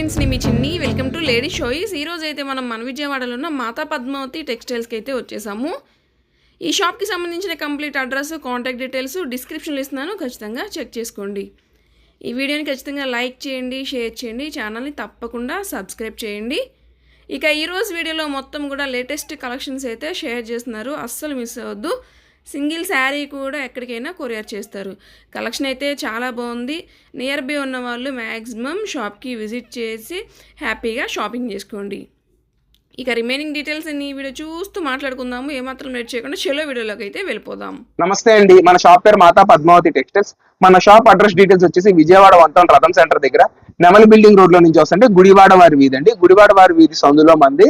ఫ్రెండ్స్ని మీ చిన్ని welcome to lady షోయిస్. ఈ రోజు అయితే మనం మన విజయవాడలో ఉన్న మాతా పద్మావతి టెక్స్టైల్స్కి అయితే వచ్చేసాము. ఈ షాప్కి సంబంధించిన కంప్లీట్ అడ్రస్ కాంటాక్ట్ డీటెయిల్స్ డిస్క్రిప్షన్లో ఇస్తున్నాను. ఖచ్చితంగా చెక్ చేసుకోండి. ఈ వీడియోని ఖచ్చితంగా లైక్ చేయండి షేర్ చేయండి ఛానల్ని తప్పకుండా సబ్స్క్రైబ్ చేయండి. ఇక ఈరోజు వీడియోలో మొత్తం కూడా లేటెస్ట్ కలెక్షన్స్ అయితే షేర్ చేస్తున్నారు. అస్సలు మిస్ అవ్వద్దు. సింగిల్ శారీ కూడా ఎక్కడికైనా కొరియర్ చేస్తారు. కలెక్షన్ అయితే చాలా బాగుంది. నియర్ బై ఉన్న వాళ్ళు మ్యాక్సిమం షాప్కి విజిట్ చేసి హ్యాపీగా షాపింగ్ చేసుకోండి. ఇక రిమైనింగ్ డీటెయిల్స్ అన్ని ఈ వీడియో చూస్తూ మాట్లాడుకుందాము. ఏమాత్రం లేట్ చేయకుండా చెలో వీడియోలోకి అయితే వెళ్ళిపోదాం. నమస్తే అండి. మన షాప్ పేరు మాతా పద్మావతి టెక్స్టైల్స్. మన షాప్ అడ్రస్ డీటెయిల్స్ వచ్చేసి Vijayawada one town Ratham centre దగ్గర నెమలి బిల్డింగ్ రోడ్లో నుంచి వస్తుంటే గుడివాడ వారి వీధి అండి. గుడివాడ వారి వీధి సందులో మంది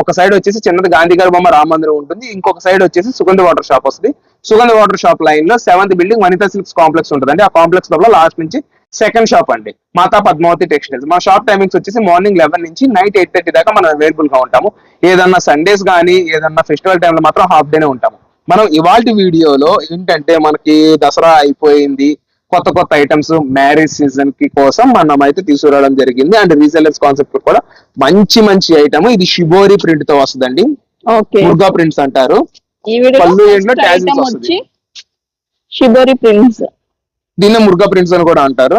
ఒక సైడ్ వచ్చేసి చిన్నది గాంధీ గారి బొమ్మ రామ మందిరం ఉంటుంది. ఇంకొక సైడ్ వచ్చేసి సుగంధ వాటర్ షాప్ వస్తుంది. సుగంధ వాటర్ షాప్ లైన్లో seventh building Vanitha silks complex ఉంటుంది ఆ కాంప్లెక్స్ లోపల లాస్ట్ నుంచి సెకండ్ షాప్ అండి. మాతా పద్మావతి టెక్స్టైల్స్ మా షాప్ టైమింగ్స్ వచ్చేసి మార్నింగ్ లెవెన్ నుంచి నైట్ ఎయిట్ థర్టీ దాకా మనం అవైలబుల్గా ఉంటాము. ఏదన్నా సండేస్ కానీ ఏదన్నా ఫెస్టివల్ టైంలో మాత్రం హాఫ్ డేనే ఉంటాము. మనం ఇవాళ వీడియోలో ఏంటంటే మనకి దసరా అయిపోయింది. కొత్త కొత్త ఐటమ్స్ మ్యారేజ్ సీజన్కి కోసం మనం అయితే తీసుకురావడం జరిగింది. అండ్ రీసెలర్స్ కాన్సెప్ట్ కూడా మంచి మంచి ఐటమ్ ఇది షిబోరి ప్రింట్తో వస్తుందండి. ఓకే ముర్గా ప్రింట్స్ అంటారు. పళ్ళు వస్తుంది. షిబోరి ప్రింట్స్ దీన్ని ముర్గా ప్రింట్స్ అని కూడా అంటారు.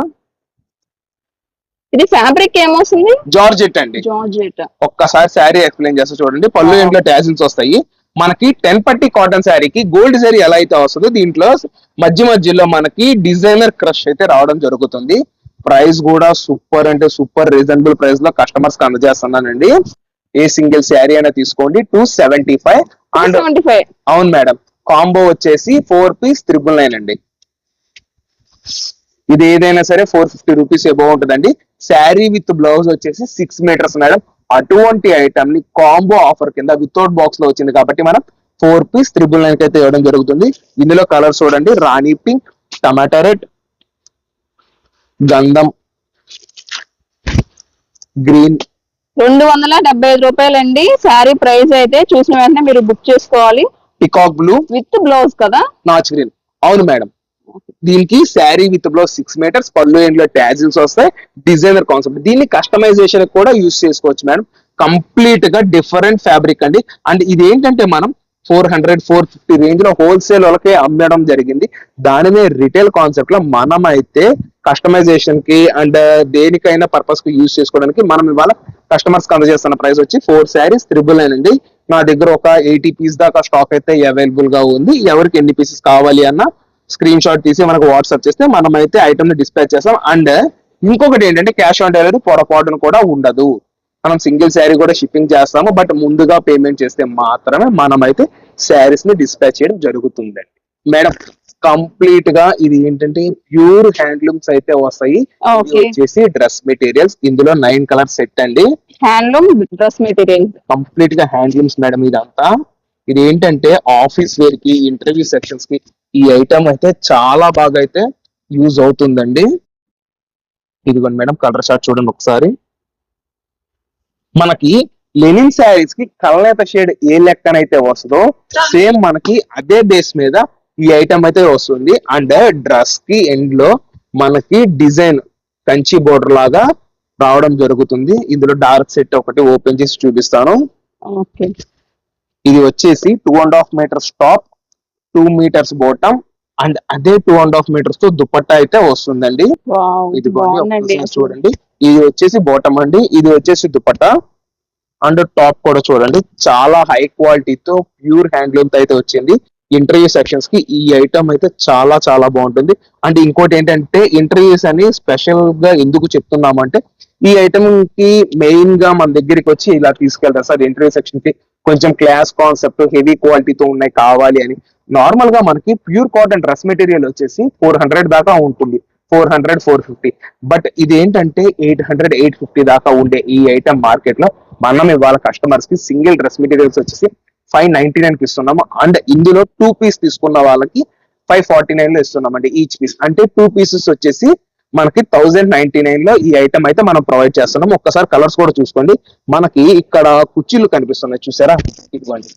ఇది ఫ్యాబ్రిక్ ఏమొస్తుంది? జార్జెట్ అండి. జార్జెట్ ఒక్కసారి శారీ ఎక్స్ప్లెయిన్ చేస్తా చూడండి. పళ్ళు ఏంట్లో టాజిల్స్ వస్తాయి. మనకి టెన్ పట్టి కాటన్ శారీకి గోల్డ్ శారీ ఎలా అయితే వస్తుందో దీంట్లో మధ్య మధ్యలో మనకి డిజైనర్ క్రష్ అయితే రావడం జరుగుతుంది. ప్రైస్ కూడా సూపర్ అంటే సూపర్ రీజనబుల్ ప్రైస్లో కస్టమర్స్కి అందజేస్తున్నానండి. ఏ సింగిల్ శారీ అయినా తీసుకోండి. టూ సెవెంటీ ఫైవ్ అండ్ అవును మేడం. కాంబో వచ్చేసి ఫోర్ పీస్ త్రిబుల్ నైన్ అండి. ఇది ఏదైనా సరే ఫోర్ ఫిఫ్టీ రూపీస్ ఎబో ఉంటుందండి శారీ విత్ బ్లౌజ్ వచ్చేసి సిక్స్ మీటర్స్ మేడం. అటువంటి ఐటమ్ని కాంబో ఆఫర్ కింద వితౌట్ బాక్స్లో వచ్చింది కాబట్టి మనం ఫోర్ పీస్ త్రిబుల్ నైన్ అయితే ఇవ్వడం జరుగుతుంది. ఇందులో కలర్స్ చూడండి. రాణి పింక్ టమాటా రెడ్ గంధం గ్రీన్ రెండు వందల డెబ్బై ఐదు రూపాయలండి. శారీ ప్రైస్ అయితే చూసిన వెంటనే మీరు బుక్ చేసుకోవాలి. పికాక్ బ్లూ విత్ బ్లౌజ్ కదా? నాచ్ గ్రీన్ అవును మేడం. దీనికి sari with blouse six metres పళ్ళు ఎండ్లో ట్యాజిల్స్ వస్తాయి డిజైనర్ కాన్సెప్ట్ దీన్ని కస్టమైజేషన్ కూడా యూస్ చేసుకోవచ్చు మేడం కంప్లీట్గా డిఫరెంట్ ఫ్యాబ్రిక్ అండి. అండ్ ఇది ఏంటంటే మనం ఫోర్ హండ్రెడ్ ఫోర్ ఫిఫ్టీ రేంజ్లో హోల్సేల్ వాళ్ళకే అమ్మడం జరిగింది. దానినే రిటైల్ కాన్సెప్ట్లో మనం అయితే కస్టమైజేషన్కి అండ్ దేనికైనా పర్పస్కి యూజ్ చేసుకోవడానికి మనం ఇవాళ కస్టమర్స్కి అందజేస్తున్న ప్రైస్ వచ్చి ఫోర్ శారీస్ త్రిబుల్ నైన్ అండి. నా దగ్గర ఒక ఎయిటీ పీస్ దాకా స్టాక్ అయితే అవైలబుల్గా ఉంది. ఎవరికి ఎన్ని పీసెస్ కావాలి అన్న స్క్రీన్ షాట్ తీసి మనకు వాట్సాప్ చేస్తే మనం అయితే ఐటమ్ని డిస్పాచ్ చేస్తాం. అండ్ ఇంకొకటి ఏంటంటే క్యాష్ ఆన్ డెలివరీ పొరపాటును కూడా ఉండదు. మనం సింగిల్ శారీ కూడా షిప్పింగ్ చేస్తాము. బట్ ముందుగా పేమెంట్ చేస్తే మాత్రమే మనం అయితే శారీస్ని డిస్పాచ్ చేయడం జరుగుతుందండి. మేడం కంప్లీట్గా ఇది ఏంటంటే ప్యూర్ హ్యాండ్లూమ్స్ అయితే వస్తాయి. వచ్చేసి డ్రెస్ మెటీరియల్స్ ఇందులో నైన్ కలర్ సెట్ అండి. హ్యాండ్లూమ్ డ్రెస్ మెటీరియల్ కంప్లీట్గా హ్యాండ్లూమ్స్ మేడం ఇదంతా. ఇది ఏంటంటే ఆఫీస్ వేర్కి ఇంటర్వ్యూ సెక్షన్స్కి ఈ ఐటమ్ అయితే చాలా బాగా అయితే యూజ్ అవుతుందండి. ఇదిగోండి మేడం కలర్ షార్ట్ చూడండి ఒకసారి. మనకి లెనిన్ శారీస్కి కలనేత షేడ్ ఏ లెక్కనైతే వస్తుందో సేమ్ మనకి అదే బేస్ మీద ఈ ఐటమ్ అయితే వస్తుంది. అండ్ డ్రెస్కి ఎండ్లో మనకి డిజైన్ కంచి బోర్డర్ లాగా రావడం జరుగుతుంది. ఇందులో డార్క్ సెట్ ఒకటి ఓపెన్ చేసి చూపిస్తాను. ఇది వచ్చేసి two and half metres top two metres bottom and అదే టూ అండ్ హాఫ్ మీటర్స్తో దుపట్టా అయితే వస్తుందండి. ఇది చూడండి. ఇది వచ్చేసి బాటమ్ అండి. ఇది వచ్చేసి దుపట్టా అండ్ టాప్ కూడా చూడండి. చాలా హై క్వాలిటీతో ప్యూర్ హ్యాండ్లూమ్ అయితే వచ్చింది. ఇంటర్వ్యూ సెక్షన్స్కి ఈ ఐటమ్ అయితే చాలా చాలా బాగుంటుంది. అండ్ ఇంకోటి ఏంటంటే ఇంటర్వ్యూస్ అని స్పెషల్గా ఎందుకు చెప్తున్నామంటే ఈ ఐటమ్కి మెయిన్గా మన దగ్గరికి వచ్చి ఇలా తీసుకెళ్తారు సార్. ఇంటర్వ్యూ సెక్షన్కి కొంచెం క్లాస్ కాన్సెప్ట్ హెవీ క్వాలిటీతో ఉన్నాయి కావాలి అని. నార్మల్గా మనకి ప్యూర్ కాటన్ డ్రెస్ మెటీరియల్ వచ్చేసి ఫోర్ హండ్రెడ్ దాకా ఉంటుంది. Four hundred four fifty but ఇది ఏంటంటే ఎయిట్ హండ్రెడ్ ఎయిట్ ఫిఫ్టీ దాకా ఉండే ఈ ఐటమ్ మార్కెట్లో మనం ఇవాళ కస్టమర్స్కి సింగిల్ డ్రెస్ మెటీరియల్స్ వచ్చేసి ఫైవ్ నైన్టీ నైన్కి ఇస్తున్నాము. అండ్ ఇందులో టూ పీస్ తీసుకున్న వాళ్ళకి ఫైవ్ ఫార్టీ నైన్లో ఇస్తున్నామండి ఈచ్ పీస్ అంటే టూ పీసెస్ వచ్చేసి మనకి థౌజండ్ నైన్టీ నైన్లో ఈ ఐటమ్ అయితే మనం ప్రొవైడ్ చేస్తున్నాం ఒక్కసారి కలర్స్ కూడా చూసుకోండి. మనకి ఇక్కడ కుర్చీలు కనిపిస్తున్నాయి. చూసారా? ఇదిగోండి.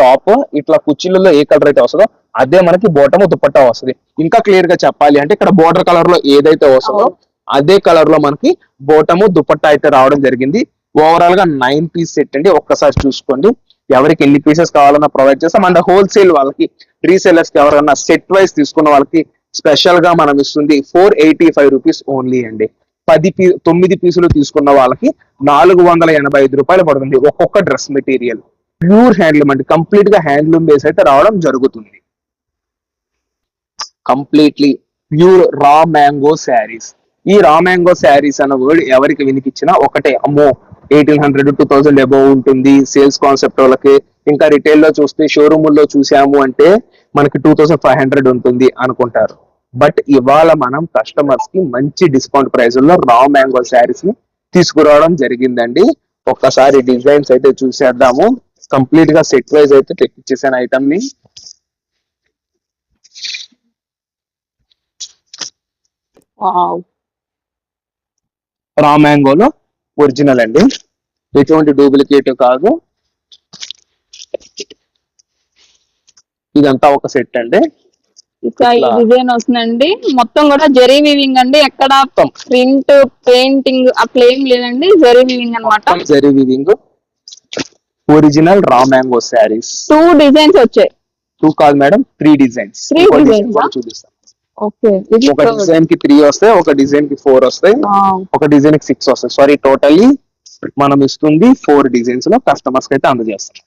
టాప్ ఇట్లా కుర్చీలలో ఏ కలర్ అయితే వస్తుందో అదే మనకి బోటం దుపట్టా వస్తుంది. ఇంకా క్లియర్గా చెప్పాలి అంటే ఇక్కడ బోర్డర్ కలర్లో ఏదైతే వస్తుందో అదే కలర్లో మనకి బోటము దుపట్టా అయితే రావడం జరిగింది. ఓవరాల్గా నైన్ పీస్ సెట్ అండి. ఒక్కసారి చూసుకోండి. ఎవరికి ఎన్ని పీసెస్ కావాలన్నా ప్రొవైడ్ చేస్తాం. అండ్ హోల్సేల్ వాళ్ళకి రీసెలర్స్కి ఎవరైనా సెట్ వైస్ తీసుకున్న వాళ్ళకి స్పెషల్గా మనం ఇస్తుంది four eighty five rupees only అండి. పది పీ తొమ్మిది పీసులు తీసుకున్న వాళ్ళకి నాలుగు వందల ఎనభై ఐదు రూపాయలు పడుతుంది ఒక్కొక్క డ్రెస్ మెటీరియల్ ప్యూర్ హ్యాండ్లూమ్ అంటే కంప్లీట్గా హ్యాండ్లూమ్ బేస్ అయితే రావడం జరుగుతుంది. Completely pure raw mango saris. ఈ రా మ్యాంగో శారీస్ అన్న వర్డ్ ఎవరికి వినిపించినా ఒకటే అమ్మో eighteen hundred two thousand above ఉంటుంది. సేల్స్ కాన్సెప్ట్ వాళ్ళకి. ఇంకా రిటైల్లో చూస్తే షోరూముల్లో చూసాము అంటే మనకి టూ థౌసండ్ ఫైవ్ హండ్రెడ్ ఉంటుంది అనుకుంటారు. బట్ ఇవాళ మనం కస్టమర్స్కి మంచి డిస్కౌంట్ ప్రైస్లో రా మ్యాంగో శారీస్ని తీసుకురావడం జరిగిందండి. ఒక్కసారి డిజైన్స్ అయితే చూసేద్దాము. కంప్లీట్గా సెట్ వైజ్ అయితే తెప్పించేసాను ఐటమ్ని. రా మ్యాంగోలో ఒరిజినల్ అండి. ఎటువంటి డూప్లికేట్ కాదు. ఇదంతా ఒక సెట్ అండి. ఈ ఇట్లా. డిజైన్ వస్తుందండి. మొత్తం కూడా జరీ వీవింగ్ అండి. ఎక్కడ. ప్రింట్ పెయింటింగ్ అట్లా ఏం లేదండి. జరీ వీవింగ్ అన్నమాట. Zari weaving original raw mango saris two designs వచ్చాయి. టూ కాదు మేడం త్రీ డిజైన్స్ designs ఆ? చూపిస్తాం ఓకే ఒక డిజైన్కి త్రీ వస్తాయి ఒక డిజైన్కి ఫోర్ వస్తాయి. ఒక డిజైన్కి సిక్స్ వస్తాయి. సారీ టోటల్లీ మనం ఇస్తుంది ఫోర్ డిజైన్స్లో కస్టమర్స్కి అయితే అందజేస్తాం.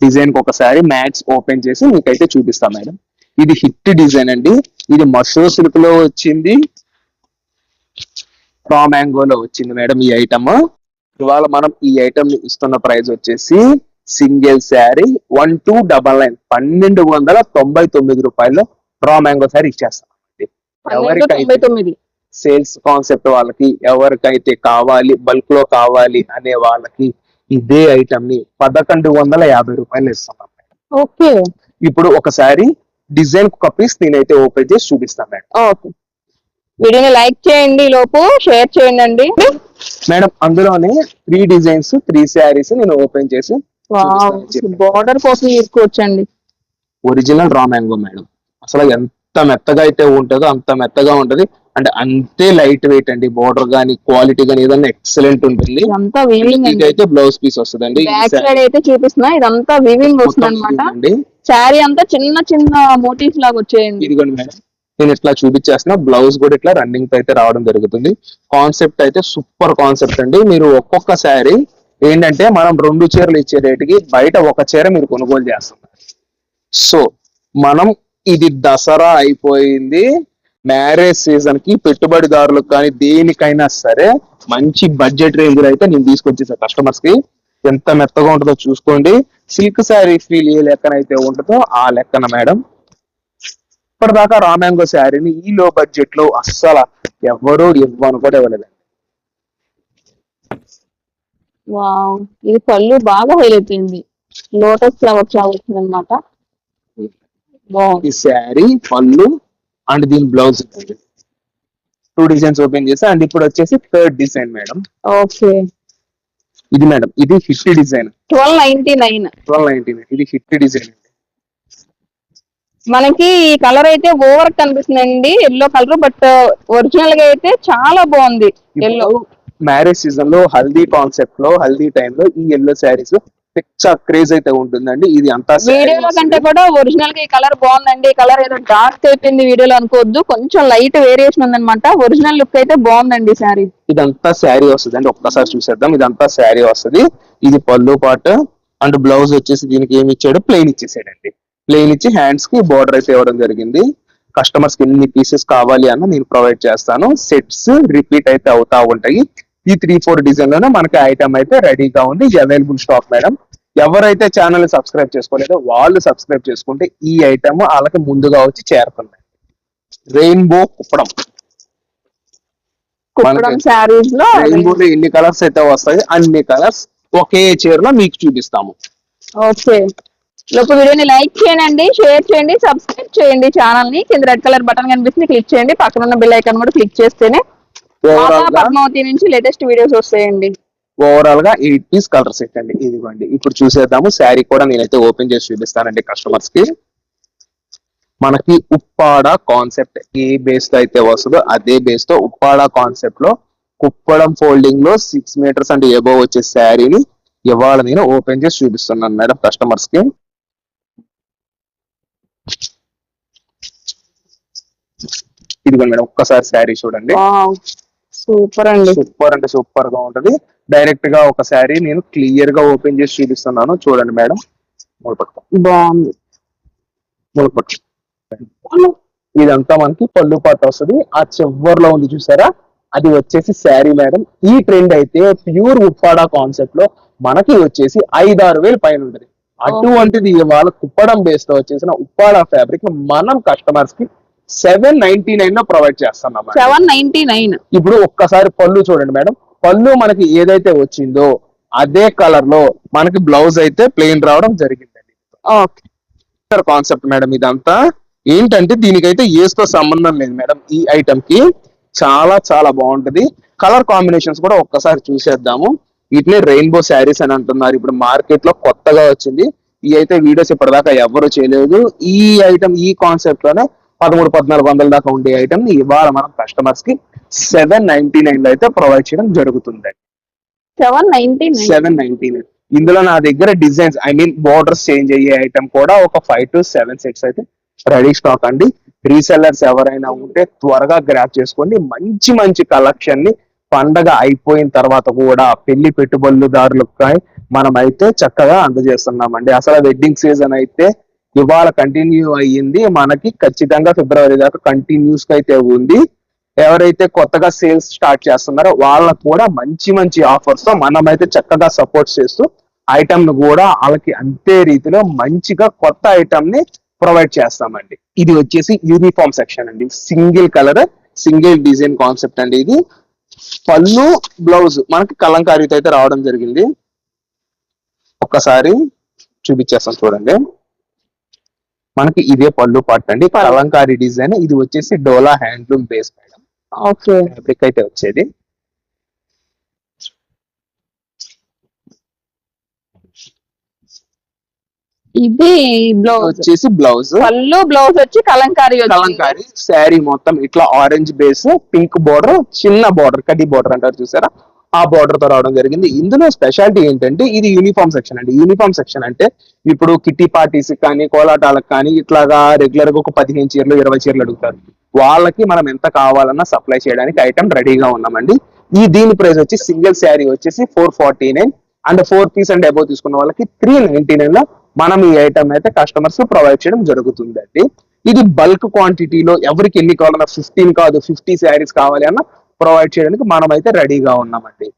డిజైన్కి ఒకసారి మ్యాచ్ ఓపెన్ చేసి మీకైతే చూపిస్తాం మేడం. ఇది హిట్ డిజైన్ అండి. ఇది మషో సిల్క్లో వచ్చింది. రా మ్యాంగో లో వచ్చింది మేడం ఈ ఐటమ్ ఇవాళ మనం ఈ ఐటమ్ ఇస్తున్న ప్రైస్ వచ్చేసి single sari one two double nine పన్నెండు వందల తొంభై తొమ్మిది రూపాయలు రా మ్యాంగో శారీ ఇచ్చేస్తాం ఎవరికైతే సేల్స్ కాన్సెప్ట్ వాళ్ళకి ఎవరికైతే కావాలి బల్క్లో కావాలి అనే వాళ్ళకి ఇదే ఐటమ్ని పదకొండు వందల యాభై రూపాయలు ఇస్తున్నాం ఓకే. ఇప్పుడు ఒకసారి డిజైన్ ఒక పీస్ నేనైతే ఓపెన్ చేసి చూపిస్తాను మేడం. వీడియోని లైక్ చేయండి లోపు షేర్ చేయండి అండి మేడం అందులోనే త్రీ డిజైన్స్ త్రీ శారీస్ నేను ఓపెన్ చేసి బార్డర్ కోసం తీసుకోవచ్చండి ఒరిజినల్ రా మ్యాంగో మేడం. అసలు ఎంత మెత్తగా అయితే ఉంటుందో అంత మెత్తగా ఉంటది. అంటే అంతే లైట్ వెయిట్ అండి. బోర్డర్ గానీ క్వాలిటీ గానీ ఏదన్నా ఎక్సలెంట్ ఉంటుంది. ఇదంతా అండి. ఇదైతే బ్లౌజ్ పీస్ వస్తుందండి. బ్యాక్ సైడ్ అయితే చూపిస్తున్నా. ఇదంతా వీవింగ్ వస్తుంది అనమాట అండి. శారీ అంతా చిన్న చిన్న మోటివ్స్ లాగా వచ్చేయండి. ఇదిగోండి మేడం. నేను ఇట్లా చూపించేస్తున్నా బ్లౌజ్ కూడా ఇట్లా రన్నింగ్తో అయితే రావడం జరుగుతుంది. కాన్సెప్ట్ అయితే సూపర్ కాన్సెప్ట్ అండి. మీరు ఒక్కొక్క శారీ ఏంటంటే మనం రెండు చీరలు ఇచ్చే రేటుకి బయట ఒక చీర మీరు కొనుగోలు చేస్తున్నారు సో మనం ఇది దసరా అయిపోయింది. మ్యారేజ్ సీజన్కి పెట్టుబడిదారులకు కానీ దేనికైనా సరే మంచి బడ్జెట్ రేంజ్ అయితే నేను తీసుకొచ్చేసా కస్టమర్స్కి. ఎంత మెత్తగా ఉంటుందో చూసుకోండి. సిల్క్ శారీ ఫీల్ ఏ లెక్కనైతే ఉంటుందో ఆ లెక్కన మేడం. ఇప్పటిదాకా రా మ్యాంగో శారీని ఈ లో బడ్జెట్లో అస్సలు ఎవరు ఇవ్వను కూడా ఇవ్వలేదు వావ్ ఇది పళ్ళు బాగా హైలైట్ అయింది. లోటస్ ఫ్లవర్ చాలా వచ్చింది అనమాట ఈ శారీ పళ్ళు అండ్ దీని బ్లౌజ్ టూ డిజైన్స్ ఓపెన్ చేసి అండ్ ఇప్పుడు వచ్చేసి థర్డ్ డిజైన్ మేడం. ఓకే. ఇది మేడం ఇది hit design twelve ninety nine twelve nineteen ఇది హిట్ డిజైన్ మనకి ఈ కలర్ అయితే ఓవర్ కనిపిస్తుందండి. ఎల్లో కలర్ బట్ ఒరిజినల్గా అయితే చాలా బాగుంది. ఎల్లో. మ్యారేజ్ సీజన్లో హల్దీ కాన్సెప్ట్లో హల్దీ టైమ్లో ఈ ఎల్లో శారీస్ పిచ్చ క్రేజ్ అయితే ఉంటుందండి. ఇది అంతా వీడియోలో. కంటే కూడా ఒరిజినల్గా ఈ కలర్ బాగుందండి. ఈ కలర్ ఏదో డార్క్ అయిపోయింది వీడియోలో అనుకోవద్దు. కొంచెం లైట్ వేరియేషన్ ఉందన్నమాట. ఒరిజినల్ లుక్ అయితే బాగుందండి సారీ ఇదంతా శారీ వస్తుంది అండి ఒక్కసారి చూసేద్దాం. ఇదంతా శారీ వస్తుంది. ఇది పళ్ళు పాట. అండ్ బ్లౌజ్ వచ్చేసి దీనికి ఏమి ఇచ్చాడు? ప్లెయిన్ ఇచ్చేసాడండి. ప్లెయిన్ ఇచ్చి హ్యాండ్స్కి బార్డర్ అయితే ఇవ్వడం జరిగింది. కస్టమర్స్కి ఎన్ని పీసెస్ కావాలి అన్న నేను ప్రొవైడ్ చేస్తాను. సెట్స్ రిపీట్ అయితే అవుతా ఉంటాయి. ఈ త్రీ ఫోర్ డిజైన్లోనే మనకి ఐటమ్ అయితే రెడీగా ఉంది. అవైలబుల్ స్టాక్ మేడం ఎవరైతే ఛానల్ సబ్స్క్రైబ్ చేసుకోలేదో వాళ్ళు సబ్స్క్రైబ్ చేసుకుంటే ఈ ఐటమ్ వాళ్ళకి ముందుగా వచ్చి చేరుతుంది. రెయిన్బో కుప్పడం. రెయిన్బోలో ఎన్ని కలర్స్ అయితే వస్తాయి అన్ని కలర్స్ ఒకే చీరలో మీకు చూపిస్తాము. ఓకే. లోపు వీడియోని లైక్ చేయండి షేర్ చేయండి సబ్స్క్రైబ్ చేయండి ఛానల్ని కింద రెడ్ కలర్ బటన్ కనిపిస్తుంది క్లిక్ చేయండి. పక్కన ఉన్న బెల్ ఐకాన్ కూడా క్లిక్ చేస్తేనే పద్మావతి నుంచి లేటెస్ట్ వీడియోస్ వస్తాయండి. ఓవరాల్గా ఎయిట్ పీస్ కలర్ సెట్ అండి ఇదిగోండి. ఇప్పుడు చూసేద్దాము శారీ కూడా నేనైతే ఓపెన్ చేసి చూపిస్తానండి కస్టమర్స్కి. మనకి ఉప్పాడ కాన్సెప్ట్ ఏ బేస్తో అయితే వస్తుందో అదే బేస్తో ఉప్పాడ కాన్సెప్ట్లో కుప్పడం ఫోల్డింగ్లో సిక్స్ మీటర్స్ అంటే ఎబో వచ్చే శారీని ఇవాళ నేను ఓపెన్ చేసి చూపిస్తున్నాను మేడం కస్టమర్స్కి. ఇదిగో మేడం ఒక్కసారి శారీ చూడండి. సూపర్ అండి. సూపర్ అంటే సూపర్గా ఉంటది. డైరెక్ట్గా ఒక శారీ నేను క్లియర్గా ఓపెన్ చేసి చూపిస్తున్నాను. చూడండి మేడం. మూలపట్టు బాగుంది. మూలపట్టు ఇదంతా మనకి పళ్ళు పాట వస్తుంది. ఆ చివర్లో ఉంది చూసారా? అది వచ్చేసి శారీ మేడం. ఈ ట్రెండ్ అయితే ప్యూర్ ఉప్పాడ కాన్సెప్ట్లో మనకి వచ్చేసి ఐదారు వేలు పైన ఉంటుంది. అటువంటిది ఇవాళ కుప్పడం బేస్తో వచ్చేసిన ఉప్పాడ ఫ్యాబ్రిక్ మనం కస్టమర్స్కి సెవెన్ నైన్టీ నైన్లో ప్రొవైడ్ చేస్తున్నాం. సెవెన్ నైన్టీ నైన్ ఇప్పుడు ఒక్కసారి పళ్ళు చూడండి మేడం. పళ్ళు మనకి ఏదైతే వచ్చిందో అదే కలర్లో మనకి బ్లౌజ్ అయితే ప్లెయిన్ రావడం జరిగిందండి. ఓకే కాన్సెప్ట్ మేడం ఇదంతా. ఏంటంటే దీనికైతే ఏస్తో సంబంధం లేదు మేడం. ఈ ఐటమ్కి చాలా చాలా బాగుంటది. కలర్ కాంబినేషన్స్ కూడా ఒక్కసారి చూసేద్దాము. వీటిని రెయిన్బో శారీస్ అని అంటున్నారు. ఇప్పుడు మార్కెట్లో కొత్తగా వచ్చింది. ఈ అయితే వీడియోస్ ఇప్పటిదాకా ఎవరు చేయలేదు. ఈ ఐటమ్ ఈ కాన్సెప్ట్లోనే పదమూడు పద్నాలుగు వందల దాకా ఉండే ఐటమ్ని ఇవాళ మనం కస్టమర్స్కి సెవెన్ నైన్టీ నైన్లో అయితే ప్రొవైడ్ చేయడం జరుగుతుంది. Seven ninety nine seven ninety nine ఇందులో నా దగ్గర designs I mean borders change అయ్యే ఐటమ్ కూడా ఒక ఫైవ్ టు సెవెన్ సెట్స్ అయితే రెడీ స్టాక్ అండి. రీసెల్లర్స్ ఎవరైనా ఉంటే త్వరగా గ్రాప్ చేసుకోండి. మంచి మంచి కలెక్షన్ని పండగ అయిపోయిన తర్వాత కూడా పెళ్ళి పెట్టుబడుదారులకు మనం అయితే చక్కగా అందజేస్తున్నామండి. అసలు వెడ్డింగ్ సీజన్ అయితే ఇవాళ కంటిన్యూ అయ్యింది. మనకి ఖచ్చితంగా ఫిబ్రవరి దాకా కంటిన్యూస్ అయితే ఉంది. ఎవరైతే కొత్తగా సేల్స్ స్టార్ట్ చేస్తున్నారో వాళ్ళకు కూడా మంచి మంచి ఆఫర్స్తో మనమైతే చక్కగా సపోర్ట్ చేస్తూ ఐటమ్ను కూడా వాళ్ళకి అంతే రీతిలో మంచిగా కొత్త ఐటమ్ని ప్రొవైడ్ చేస్తామండి. ఇది వచ్చేసి యూనిఫామ్ సెక్షన్ అండి. Single colour single design concept అండి ఇది. పళ్ళు బ్లౌజ్ మనకి కలంకారీతో అయితే రావడం జరిగింది. ఒక్కసారి చూపించేస్తాం చూడండి. మనకి ఇదే పళ్ళు పార్ట్ అండి. కలంకారీ డిజైన్. ఇది వచ్చేసి Dola handloom base madam. Fabric అయితే వచ్చేది. ఇది బ్లౌజ్ వచ్చేసి బ్లౌజ్ పళ్ళు బ్లౌజ్ వచ్చి కలంకారీ. కలంకారీ శారీ మొత్తం ఇట్లా ఆరెంజ్ బేస్ పింక్ బోర్డర్ చిన్న బోర్డర్ కడ్డీ బోర్డర్ అంటారు చూసారా? ఆ బోర్డర్తో రావడం జరిగింది. ఇందులో స్పెషాలిటీ ఏంటంటే ఇది యూనిఫామ్ సెక్షన్ అండి. యూనిఫామ్ సెక్షన్ అంటే ఇప్పుడు కిట్టి పార్టీస్ కానీ కోలాటాలకు కానీ ఇట్లాగా రెగ్యులర్గా ఒక పదిహేను చీరలు ఇరవై చీరలు అడుగుతారు. వాళ్ళకి మనం ఎంత కావాలన్నా సప్లై చేయడానికి ఐటమ్ రెడీగా ఉన్నామండి. ఈ దీని ప్రైస్ వచ్చి సింగిల్ శారీ వచ్చేసి four forty nine and four piece and above తీసుకున్న వాళ్ళకి త్రీ నైన్టీ నైన్లో మనం ఈ ఐటమ్ అయితే కస్టమర్స్ ప్రొవైడ్ చేయడం జరుగుతుందండి. ఇది బల్క్ క్వాంటిటీలో ఎవరికి ఎన్ని కావాలన్నా ఫిఫ్టీన్ కాదు ఫిఫ్టీ శారీస్ కావాలి అన్న ప్రొవైడ్ చేయడానికి మనం అయితే రెడీగా ఉన్నామండి.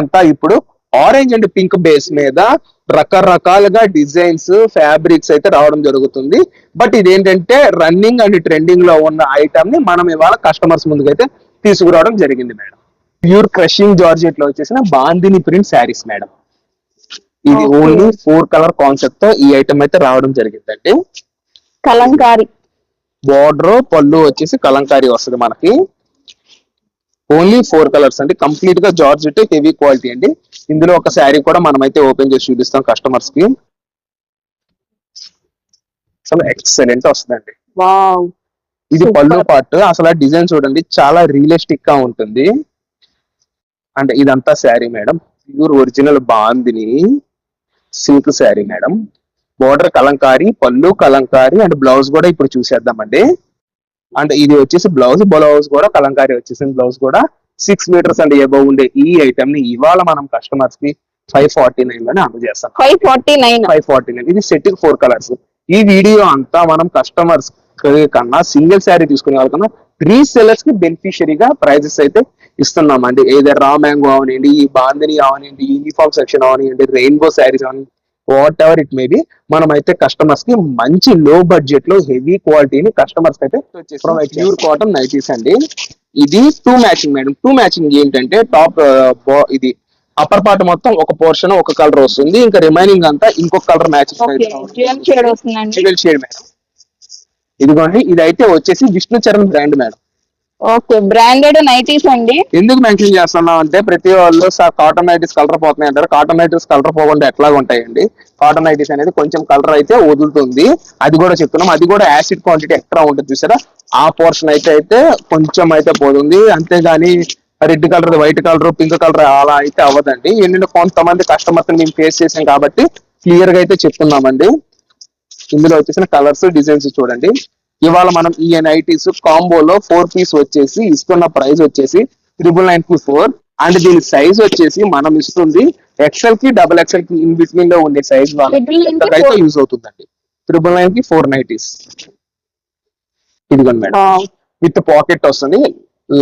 అంతా ఇప్పుడు ఆరెంజ్ అండ్ పింక్ బేస్ మీద రకరకాలుగా డిజైన్స్ ఫ్యాబ్రిక్స్ అయితే రావడం జరుగుతుంది. బట్ ఇదేంటంటే రన్నింగ్ అండ్ ట్రెండింగ్లో ఉన్న ఐటమ్ని మనం ఇవాళ కస్టమర్స్ ముందుకైతే తీసుకురావడం జరిగింది మేడం. ప్యూర్ క్రషింగ్ జార్జెట్లో వచ్చేసిన బాందిని ప్రింట్ శారీస్ మేడం. ఇది. ఓన్లీ ఫోర్ కలర్ కాన్సెప్ట్తో ఈ ఐటమ్ అయితే రావడం జరిగిందండి. కలంకారీ. బార్డర్ పళ్ళు వచ్చేసి కలంకారీ వస్తుంది మనకి. ఓన్లీ ఫోర్ కలర్స్ అండి. కంప్లీట్గా జార్జెట్ హెవీ క్వాలిటీ అండి. ఇందులో ఒక శారీ కూడా మనం అయితే ఓపెన్ చేసి చూపిస్తాం కస్టమర్స్కి. అసలు ఎక్సలెంట్ వస్తుందండి. వావ్ ఇది. పళ్ళు పార్ట్ అసలు ఆ డిజైన్ చూడండి చాలా రియలిస్టిక్గా ఉంటుంది. అంటే ఇదంతా sari madam. Pure original bandhani. Silk sari madam. Border kalamkari పళ్ళు కలంకారీ అండ్ బ్లౌజ్ కూడా ఇప్పుడు చూసేద్దామండి. అండ్ ఇది వచ్చేసి బ్లౌజ్ బ్లౌజ్ కూడా కలంకారీ వచ్చేసింది. బ్లౌజ్ కూడా సిక్స్ మీటర్స్ అండ్ ఎబవ్ ఉండే ఈ ఐటమ్ని ఇవాళ మనం కస్టమర్స్కి ఫైవ్ ఫార్టీ నైన్లోనే అందజేస్తాం. Five forty nine five forty nine ఇది సెట్ ఫోర్ కలర్స్ ఈ వీడియో అంతా మనం కస్టమర్స్ కన్నా సింగిల్ శారీ తీసుకునే వాళ్ళకన్నా రీసెలర్స్కి బెనిఫిషియరీగా ప్రైజెస్ అయితే ఇస్తున్నామండి. ఏదైనా రా మ్యాంగో అవనివ్వండి ఈ బాందిని అవనివ్వండి యూనిఫామ్ సెక్షన్ అవనివ్వండి రెయిన్బో శారీస్ అవని whatever it may be మనం అయితే కస్టమర్స్కి మంచి లో బడ్జెట్లో హెవీ క్వాలిటీని కస్టమర్స్ అయితే ప్రొవైడ్ ప్యూర్ కాటన్ నైటీస్ అండి. ఇది two matching madam two matching ఏంటంటే టాప్ ఇది అప్పర్ పార్ట్ మొత్తం ఒక పోర్షన్ ఒక కలర్ వస్తుంది. ఇంకా రిమైనింగ్ అంతా ఇంకొక colour matching shade shade madam ఇదిగోండి ఇదైతే వచ్చేసి Vishnu Charan brand madam okay branded nighties అండి. ఎందుకు మెన్షన్ చేస్తున్నాం అంటే ప్రతి వాళ్ళు సార్ కాటన్ నైటీస్ కలర్ పోతున్నాయి అంటారు. కాటన్ నైటీస్ కలర్ పోకుండా ఎట్లా ఉంటాయండి. కాటన్ నైటీస్ అనేది కొంచెం కలర్ అయితే వదులుతుంది. అది కూడా చెప్తున్నాం. అది కూడా యాసిడ్ క్వాంటిటీ ఎక్స్ట్రా ఉంటుంది చూసారా? ఆ పోర్షన్ అయితే అయితే కొంచెం అయితే పోతుంది. అంతేగాని red colour white colour pink colour అలా అయితే అవ్వదండి. ఏంటంటే కొంతమంది కస్టమర్స్ మేము ఫేస్ చేసాం కాబట్టి క్లియర్గా అయితే చెప్తున్నామండి. ఇందులో వచ్చేసిన కలర్స్ డిజైన్స్ చూడండి. ఇవాళ మనం ఈ నైటీస్ కాంబోలో ఫోర్ పీస్ వచ్చేసి ఇస్తున్న ప్రైస్ వచ్చేసి త్రిబుల్ నైన్కి ఫోర్. అండ్ దీని సైజ్ వచ్చేసి మనం ఇస్తుంది ఎక్సెల్కి డబుల్ ఎక్సెల్కి ఇన్ బిట్వీన్లో ఉండే సైజ్ four. యూజ్ అవుతుందండి. త్రిబుల్ నైన్కి ఫోర్ నైటీస్ ఇదిగోండి మేడం. విత్ పాకెట్ వస్తుంది.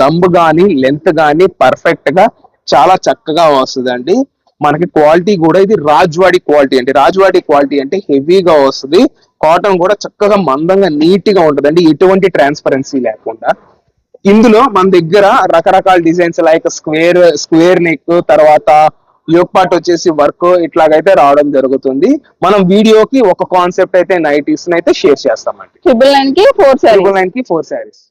లంబ్ గానీ లెంత్ గానీ పర్ఫెక్ట్గా చాలా చక్కగా వస్తుందండి. మనకి క్వాలిటీ కూడా ఇది రాజ్వాడి క్వాలిటీ అండి. రాజ్వాడి క్వాలిటీ అంటే హెవీగా వస్తుంది. కాటన్ కూడా చక్కగా మందంగా నీట్గా ఉంటుందండి. ఎటువంటి ట్రాన్స్పరెన్సీ లేకుండా. ఇందులో మన దగ్గర రకరకాల designs like square square neck తర్వాత యోగ్ పార్ట్ వచ్చేసి వర్క్ ఇట్లాగైతే రావడం జరుగుతుంది. మనం వీడియోకి ఒక కాన్సెప్ట్ అయితే నైటీస్ అయితే షేర్ చేస్తామండి. ట్రిపుల్ నైన్కి ఫోర్ ట్రిపుల్ నైన్కి ఫోర్ శారీస్